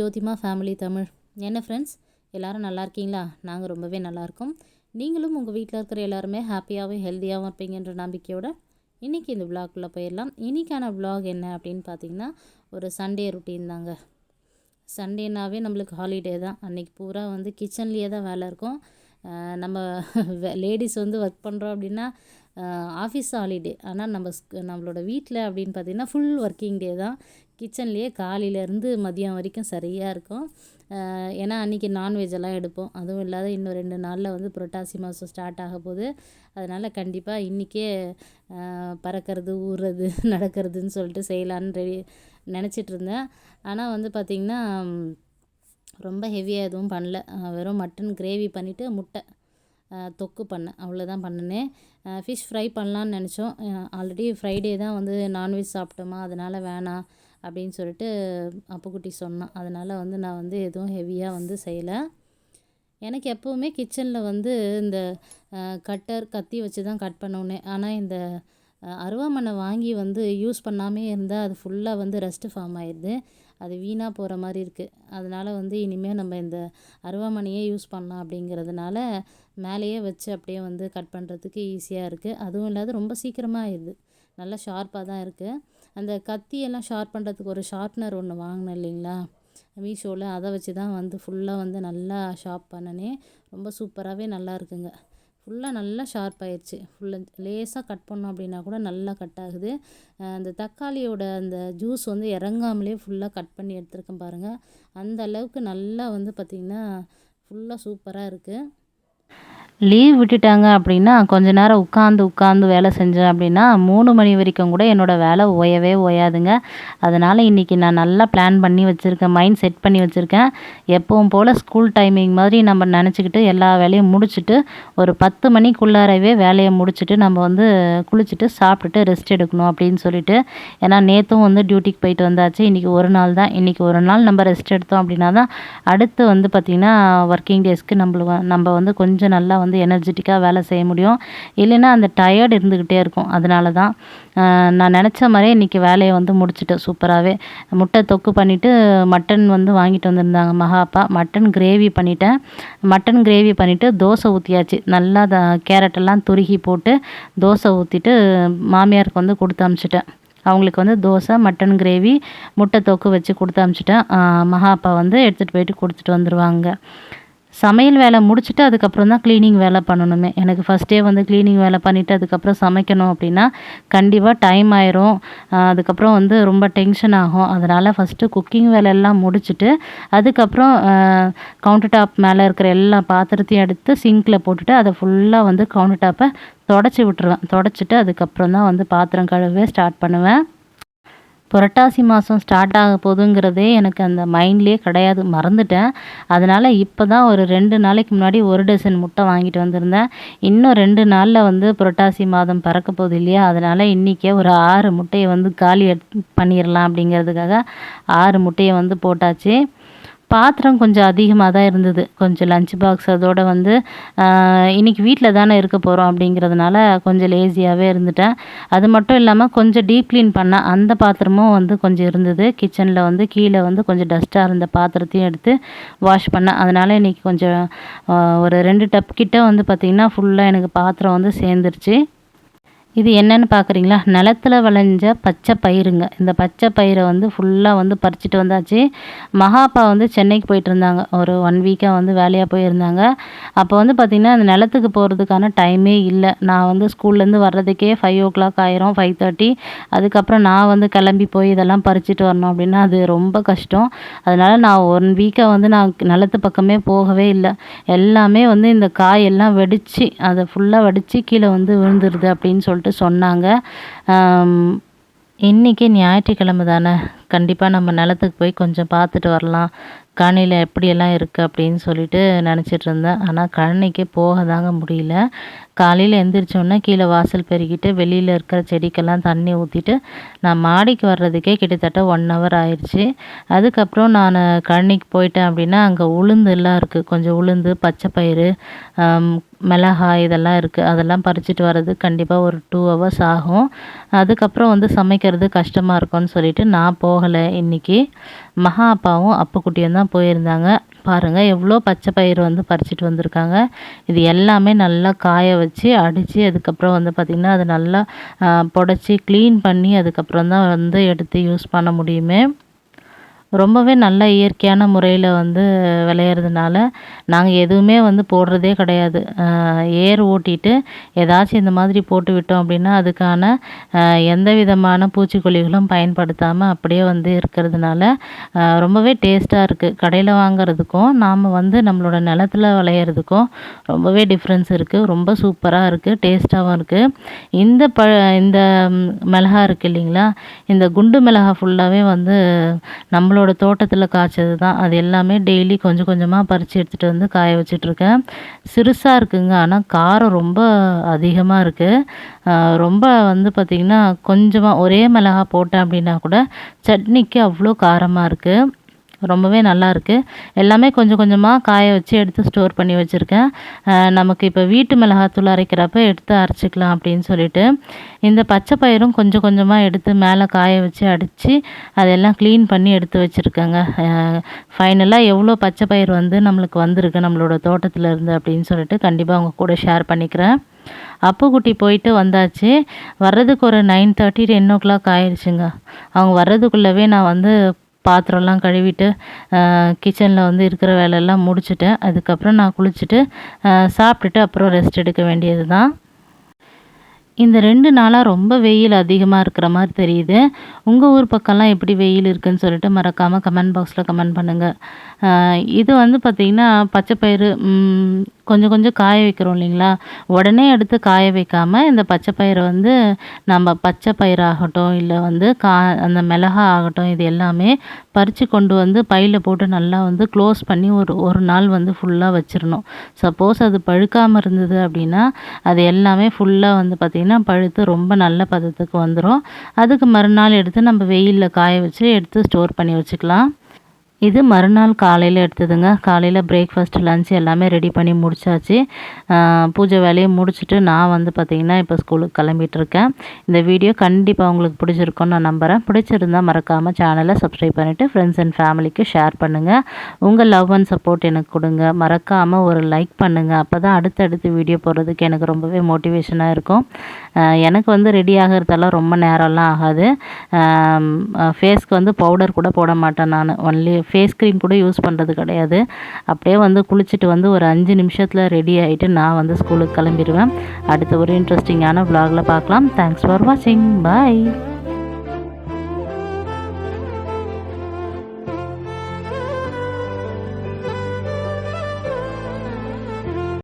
ஜோதிமா family Tamil. என்ன friends எல்லோரும் நல்லா இருக்கீங்களா? நாங்கள் ரொம்பவே நல்லாயிருக்கோம் நீங்களும் உங்கள் வீட்டில் இருக்கிற எல்லாருமே ஹாப்பியாகவும் ஹெல்த்தியாகவும் இருப்பீங்கன்ற நம்பிக்கையோட இன்றைக்கி இந்த விலாக்குள்ளே போயிடலாம். இன்றைக்கான விலாக் என்ன அப்படின்னு பார்த்தீங்கன்னா ஒரு சண்டே ருட்டீன் தாங்க. சண்டேனாவே நம்மளுக்கு ஹாலிடே தான். அன்றைக்கி பூரா வந்து கிச்சன்லேயே தான் வேலை இருக்கும். நம்ம லேடிஸ் வந்து ஒர்க் பண்ணுறோம் அப்படின்னா ஆஃபீஸ் ஹாலிடே. ஆனால் நம்ம நம்மளோட வீட்டில் அப்படின்னு பார்த்தீங்கன்னா ஃபுல் ஒர்க்கிங் டே தான். கிச்சன்லேயே காலையிலேருந்து மதியம் வரைக்கும் சரியாக இருக்கும். ஏன்னா அன்றைக்கி நான்வெஜ் எல்லாம் எடுப்போம். அதுவும் இல்லாத இன்னும் ரெண்டு நாளில் வந்து புரட்டாசி மாதம் ஸ்டார்ட் ஆக போகுது. அதனால் கண்டிப்பாக இன்றைக்கே பறக்கிறது ஊறுறது நடக்கிறதுன்னு சொல்லிட்டு செய்யலான்னு ரெடி நினச்சிட்டு இருந்தேன். ஆனால் வந்து பார்த்திங்கன்னா ரொம்ப ஹெவியாக எதுவும் பண்ணல. வெறும் மட்டன் கிரேவி பண்ணிவிட்டு முட்டை. தொக்கு பண்ணேன். அவ்வளோதான் பண்ணினேன் ஃபிஷ் ஃப்ரை பண்ணலான்னு நினச்சோம் ஆல்ரெடி ஃப்ரைடே தான் வந்து நான்வெஜ் சாப்பிட்டோமா அதனால் வேணாம் அப்படின்னு சொல்லிட்டு அப்புக்குட்டி சொன்னான். அதனால் வந்து நான் வந்து எதுவும் ஹெவியாக வந்து செய்யலை. எனக்கு எப்போவுமே கிச்சனில் வந்து இந்த கட்டர் கத்தி வச்சு தான் கட் பண்ணோன்னே ஆனால் இந்த அருவாமனை வாங்கி வந்து யூஸ் பண்ணாமே இருந்தால் அது ஃபுல்லாக வந்து ரெஸ்ட்டு ஃபார்ம் ஆயிடுது. அது வீணாக போகிற மாதிரி இருக்குது அதனால் வந்து இனிமேல் நம்ம இந்த அருவாமனையே யூஸ் பண்ணலாம் அப்படிங்கிறதுனால மேலேயே வச்சு அப்படியே வந்து கட் பண்ணுறதுக்கு ஈஸியாக இருக்குது அதுவும் இல்லாத ரொம்ப சீக்கிரமாக ஆயிடுது. நல்லா ஷார்ப்பாக தான் இருக்குது அந்த கத்தியெல்லாம் ஷார்ப் பண்ணுறதுக்கு ஒரு ஷார்ப்னர் ஒன்று வாங்கினேன் இல்லைங்களா? மீஷோவில் அதை வச்சு தான் வந்து ஃபுல்லாக வந்து நல்லா ஷார்ப் பண்ணினேன் ரொம்ப சூப்பராகவே நல்லா இருக்குங்க. ஃபுல்லாக நல்லா ஷார்ப் ஆயிடுச்சு ஃபுல்லாக லேசாக கட் பண்ணோம் அப்படின்னா கூட நல்லா கட் ஆகுது. அந்த தக்காளியோட அந்த ஜூஸ் வந்து இறங்காமலே ஃபுல்லாக கட் பண்ணி எடுத்துருக்கேன் பாருங்கள் அந்த அளவுக்கு நல்லா வந்து பார்த்திங்கன்னா ஃபுல்லாக சூப்பராக இருக்குது லீவ் விட்டுட்டாங்க அப்படின்னா கொஞ்ச நேரம் உட்காந்து உட்காந்து வேலை செஞ்சேன் அப்படின்னா மூணு மணி வரைக்கும் கூட என்னோடய வேலை ஓயவே ஓயாதுங்க. அதனால் இன்றைக்கி நான் நல்லா பிளான் பண்ணி வச்சுருக்கேன் மைண்ட் செட் பண்ணி வச்சுருக்கேன். எப்பவும் போல் ஸ்கூல் டைமிங் மாதிரி நம்ம நினச்சிக்கிட்டு எல்லா வேலையும் முடிச்சுட்டு ஒரு பத்து மணிக்குள்ளாரவே வேலையை முடிச்சுட்டு நம்ம வந்து குளிச்சுட்டு சாப்பிட்டுட்டு ரெஸ்ட் எடுக்கணும் அப்படின்னு சொல்லிட்டு. ஏன்னா நேற்றும் வந்து டியூட்டிக்கு போயிட்டு வந்தாச்சு. இன்றைக்கி ஒரு நாள் தான். இன்றைக்கி ஒரு நாள் நம்ம ரெஸ்ட் எடுத்தோம் அப்படின்னா தான் அடுத்து வந்து பார்த்திங்கன்னா ஒர்க்கிங் டேஸ்க்கு நம்மளுக்கு நம்ம வந்து கொஞ்சம் நல்லா வந்து வந்து எனர்ஜெட்டிக்காக வேலை செய்ய முடியும். இல்லைன்னா அந்த டயர்டு இருந்துக்கிட்டே இருக்கும். அதனால தான் நான் நினச்ச மாதிரியே இன்றைக்கி வேலையை வந்து முடிச்சிட்டேன் சூப்பராகவே முட்டை தொக்கு பண்ணிவிட்டு மட்டன் வந்து வாங்கிட்டு வந்திருந்தாங்க மகாப்பா மட்டன் கிரேவி பண்ணிட்டேன். மட்டன் கிரேவி பண்ணிவிட்டு தோசை ஊற்றியாச்சு நல்லா த கேரட்டெல்லாம் துருகி போட்டு தோசை ஊற்றிட்டு மாமியாருக்கு வந்து கொடுத்து அனுப்பிச்சிட்டேன் அவங்களுக்கு வந்து தோசை மட்டன் கிரேவி முட்டை தொக்கு வச்சு கொடுத்து அனுப்பிச்சிட்டேன் ஆஹ் மகா அப்பா வந்து எடுத்துகிட்டு போயிட்டு கொடுத்துட்டு வந்துடுவாங்க சமையல் வேலை முடிச்சுட்டு அதுக்கப்புறம் தான் க்ளீனிங் வேலை பண்ணணுமே. எனக்கு ஃபஸ்ட்டே வந்து க்ளீனிங் வேலை பண்ணிவிட்டு அதுக்கப்புறம் சமைக்கணும் அப்படின்னா கண்டிப்பாக டைம் ஆயிரும். அதுக்கப்புறம் வந்து ரொம்ப டென்ஷன் ஆகும். அதனால் ஃபஸ்ட்டு குக்கிங் வேலையெல்லாம் முடிச்சுட்டு அதுக்கப்புறம் கவுண்டர் டாப் மேலே இருக்கிற எல்லா பாத்திரத்தையும் எடுத்து சிங்கில் போட்டுட்டு அதை ஃபுல்லாக வந்து கவுண்டர் டாப்பை தொடச்சி விட்டுருவேன். தொடச்சிட்டு அதுக்கப்புறம் தான் வந்து பாத்திரம் கழுவே ஸ்டார்ட் பண்ணுவேன். புரட்டாசி மாதம் ஸ்டார்ட் ஆக போகுதுங்கிறதே எனக்கு அந்த மைண்ட்லேயே கிடையாது. மறந்துட்டேன். அதனால் இப்போ தான் ஒரு ரெண்டு நாளைக்கு முன்னாடி ஒரு டசன் முட்டை வாங்கிட்டு வந்திருந்தேன். இன்னும் ரெண்டு நாளில் வந்து புரட்டாசி மாதம் பறக்க போகுது இல்லையா? அதனால் இன்றைக்கே ஒரு ஆறு முட்டையை வந்து காலி பண்ணிடலாம் அப்படிங்கிறதுக்காக ஆறு முட்டையை வந்து போட்டாச்சு. பாத்திரம் கொஞ்சம் அதிகமாக தான் இருந்தது. கொஞ்சம் லஞ்ச் பாக்ஸ் அதோடு வந்து இன்றைக்கி வீட்டில் தானே இருக்க போகிறோம் அப்படிங்கிறதுனால கொஞ்சம் லேசியாகவே இருந்துட்டேன். அது மட்டும் இல்லாமல் கொஞ்சம் டீப் க்ளீன் பண்ண அந்த பாத்திரமும் வந்து கொஞ்சம் இருந்தது. கிச்சனில் வந்து கீழே வந்து கொஞ்சம் டஸ்ட்டாக இருந்த பாத்திரத்தையும் எடுத்து வாஷ் பண்ணேன் அதனால் இன்றைக்கி கொஞ்சம் ஒரு ரெண்டு டப் கிட்ட வந்து பார்த்திங்கன்னா ஃபுல்லாக எனக்கு பாத்திரம் வந்து சேர்ந்துருச்சு. இது என்னென்னு பார்க்குறீங்களா நிலத்துல விளைஞ்ச பச்சை பயிருங்க. இந்த பச்சை பயிரை வந்து ஃபுல்லாக வந்து பறிச்சுட்டு வந்தாச்சு. மகாப்பா வந்து சென்னைக்கு போயிட்டு இருந்தாங்க. ஒரு ஒன் வீக்காக வந்து வேலையாக போயிருந்தாங்க. அப்போ வந்து பார்த்திங்கன்னா அந்த நிலத்துக்கு போகிறதுக்கான டைமே இல்லை. நான் வந்து ஸ்கூல்லேருந்து வர்றதுக்கே ஃபைவ் ஓ கிளாக் ஆயிரும் ஃபைவ் தேர்ட்டி அதுக்கப்புறம் நான் வந்து கிளம்பி போய் இதெல்லாம் பறிச்சுட்டு வரணும் அப்படின்னா அது ரொம்ப கஷ்டம். அதனால் நான் ஒன் வீக்காக வந்து நான் நிலத்து பக்கமே போகவே இல்லை. எல்லாமே வந்து இந்த காயெல்லாம் வெடித்து அதை ஃபுல்லாக வெடித்து கீழே வந்து விழுந்துருது அப்படின்னு சொல்லிட்டு சொன்னாங்க. இன்றைக்கி இன்னைக்கு ஞாயிற்றுக்கிழமை தானே? கண்டிப்பாக நம்ம நிலத்துக்கு போய் கொஞ்சம் பார்த்துட்டு வரலாம். கழனியில் எப்படியெல்லாம் இருக்குது அப்படின்னு சொல்லிட்டு நினச்சிட்டு இருந்தேன். ஆனால் கழனிக்கு போக தாங்க முடியல. காலையில் எந்திரிச்சோன்னே கீழே வாசல் பெருகிட்டு வெளியில் இருக்கிற செடிக்கெல்லாம் தண்ணி ஊற்றிட்டு நான் மாடிக்கு வர்றதுக்கே கிட்டத்தட்ட ஒன் ஹவர் ஆயிடுச்சு. அதுக்கப்புறம் நான் கழனிக்கு போயிட்டேன் அப்படின்னா அங்கே உளுந்தெல்லாம் இருக்குது கொஞ்சம் உளுந்து பச்சை பயிறு மிளகாய் இதெல்லாம் இருக்குது அதெல்லாம் பறிச்சுட்டு வர்றது கண்டிப்பாக ஒரு டூ ஹவர்ஸ் ஆகும். அதுக்கப்புறம் வந்து சமைக்கிறது கஷ்டமாக இருக்கும்னு சொல்லிட்டு நான் போக போகலை இன்றைக்கி மகா அப்பாவும் அப்புக்குட்டியும் தான் போயிருந்தாங்க. பாருங்கள் எவ்வளோ பச்சை பயிர் வந்து பறிச்சிட்டு வந்திருக்காங்க. இது எல்லாமே நல்லா காய வச்சு அடித்து அதுக்கப்புறம் வந்து பார்த்திங்கன்னா அது நல்லா புடச்சி க்ளீன் பண்ணி அதுக்கப்புறம் தான் வந்து எடுத்து யூஸ் பண்ண முடியுமே. ரொம்பவே நல்ல இயற்கையான முறையில் வந்து விளையிறதுனால நாங்கள் எதுவுமே வந்து போடுறதே கிடையாது. ஏர் ஓட்டிட்டு ஏதாச்சும் இந்த மாதிரி போட்டு விட்டோம் அப்படின்னா அதுக்கான எந்த விதமான பூச்சிக்கொல்லிகளும் பயன்படுத்தாமல் அப்படியே வந்து இருக்கிறதுனால ரொம்பவே டேஸ்ட்டாக இருக்குது கடையில் வாங்குறதுக்கும் நாம் வந்து நம்மளோட நிலத்துல விளையிறதுக்கும் ரொம்பவே டிஃப்ரென்ஸ் இருக்குது ரொம்ப சூப்பராக இருக்குது டேஸ்ட்டாகவும் இருக்குது இந்த ப இந்த மிளகா இருக்குது இல்லைங்களா? இந்த குண்டு மிளகா ஃபுல்லாகவே வந்து நம்மளோட எங்களோட தோட்டத்தில் காய்ச்சது தான் அது எல்லாமே டெய்லி கொஞ்சம் கொஞ்சமாக பறித்து எடுத்துகிட்டு வந்து காய வச்சிட்ருக்கேன். சிறுசாக இருக்குங்க. ஆனால் காரம் ரொம்ப அதிகமாக இருக்குது ரொம்ப வந்து பார்த்திங்கன்னா கொஞ்சமாக ஒரே மிளகா போட்டேன் அப்படின்னா கூட சட்னிக்கு அவ்வளோ காரமாக இருக்குது ரொம்பவே நல்லாயிருக்கு. எல்லாமே கொஞ்சம் கொஞ்சமாக காய வச்சு எடுத்து ஸ்டோர் பண்ணி வச்சுருக்கேன். நமக்கு இப்போ வீட்டு மிளகாத்தூள் அரைக்கிறப்ப எடுத்து அரைச்சிக்கலாம் அப்படின்னு சொல்லிட்டு. இந்த பச்சை பயிரும் கொஞ்சம் கொஞ்சமாக எடுத்து மேலே காய வச்சு அடித்து அதெல்லாம் க்ளீன் பண்ணி எடுத்து வச்சுருக்கேங்க. ஃபைனலாக எவ்வளோ பச்சை பயிர் வந்து நம்மளுக்கு வந்திருக்கு நம்மளோட தோட்டத்தில் இருந்து அப்படின்னு சொல்லிட்டு கண்டிப்பாக அவங்க கூட ஷேர் பண்ணிக்கிறேன். அப்புக்குட்டி போயிட்டு வந்தாச்சு. வர்றதுக்கு ஒரு nine thirty ten o'clock ஆயிடுச்சுங்க அவங்க வர்றதுக்குள்ளவே நான் வந்து பாத்திரம்லாம் கழுவிட்டு கிச்சனில் வந்து இருக்கிற வேலையெல்லாம் முடிச்சுட்டேன் அதுக்கப்புறம் நான் குளிச்சுட்டு சாப்பிட்டுட்டு அப்புறம் ரெஸ்ட் எடுக்க வேண்டியது தான் இந்த ரெண்டு நாளாக ரொம்ப வெயில் அதிகமாக இருக்கிற மாதிரி தெரியுது. உங்கள் ஊர் பக்கம்லாம் எப்படி வெயில் இருக்குதுன்னு சொல்லிட்டு மறக்காமல் கமெண்ட் பாக்ஸில் கமெண்ட் பண்ணுங்கள் இது வந்து பார்த்திங்கன்னா பச்சை பயிறு கொஞ்சம் கொஞ்சம் காய வைக்கிறோம் இல்லைங்களா? உடனே எடுத்து காய வைக்காமல் இந்த பச்சை வந்து நம்ம பச்சைப்பயிராகட்டும் இல்லை வந்து கா அந்த மிளகா ஆகட்டும் இது எல்லாமே பறித்து கொண்டு வந்து பையில் போட்டு நல்லா வந்து க்ளோஸ் பண்ணி ஒரு ஒரு நாள் வந்து ஃபுல்லாக வச்சிடணும் சப்போஸ் அது பழுக்காமல் இருந்தது அப்படின்னா அது எல்லாமே ஃபுல்லாக வந்து பார்த்திங்கன்னா பழுத்து ரொம்ப நல்ல பதத்துக்கு வந்துடும் அதுக்கு மறுநாள் எடுத்து நம்ம வெயிலில் காய வச்சு எடுத்து ஸ்டோர் பண்ணி வச்சுக்கலாம். இது மறுநாள் காலையில் எடுத்ததுங்க. காலையில் பிரேக்ஃபாஸ்ட் லன்ச் எல்லாமே ரெடி பண்ணி முடிச்சாச்சு. பூஜை வேலையை முடிச்சுட்டு நான் வந்து பார்த்திங்கன்னா இப்போ ஸ்கூலுக்கு கிளம்பிட்டுருக்கேன். இந்த வீடியோ கண்டிப்பாக உங்களுக்கு பிடிச்சிருக்கும்னு நான் நம்புகிறேன் பிடிச்சிருந்தால் மறக்காமல் சேனலை சப்ஸ்கிரைப் பண்ணிவிட்டு ஃப்ரெண்ட்ஸ் அண்ட் ஃபேமிலிக்கு ஷேர் பண்ணுங்கள் உங்கள் லவ் அண்ட் சப்போர்ட் எனக்கு கொடுங்க. மறக்காமல் ஒரு லைக் பண்ணுங்கள் அப்போ தான் அடுத்தடுத்து வீடியோ போடுறதுக்கு எனக்கு ரொம்பவே மோட்டிவேஷனாக இருக்கும். எனக்கு வந்து ரெடி ஆகிறதெல்லாம் ரொம்ப நேரம்லாம் ஆகாது. ஃபேஸ்க்கு வந்து பவுடர் கூட போட மாட்டேன் நான். ஒன்லி ஃபேஸ் க்ரீம் கூட யூஸ் பண்ணுறது கிடையாது. அப்படியே வந்து குளிச்சுட்டு வந்து ஒரு அஞ்சு நிமிஷத்தில் ரெடி ஆகிட்டு நான் வந்து ஸ்கூலுக்கு கிளம்பிடுவேன். அடுத்த ஒரு இன்ட்ரெஸ்டிங்கான வ்ளாகில் பார்க்கலாம். தேங்க்ஸ் ஃபார் வாட்சிங் பாய்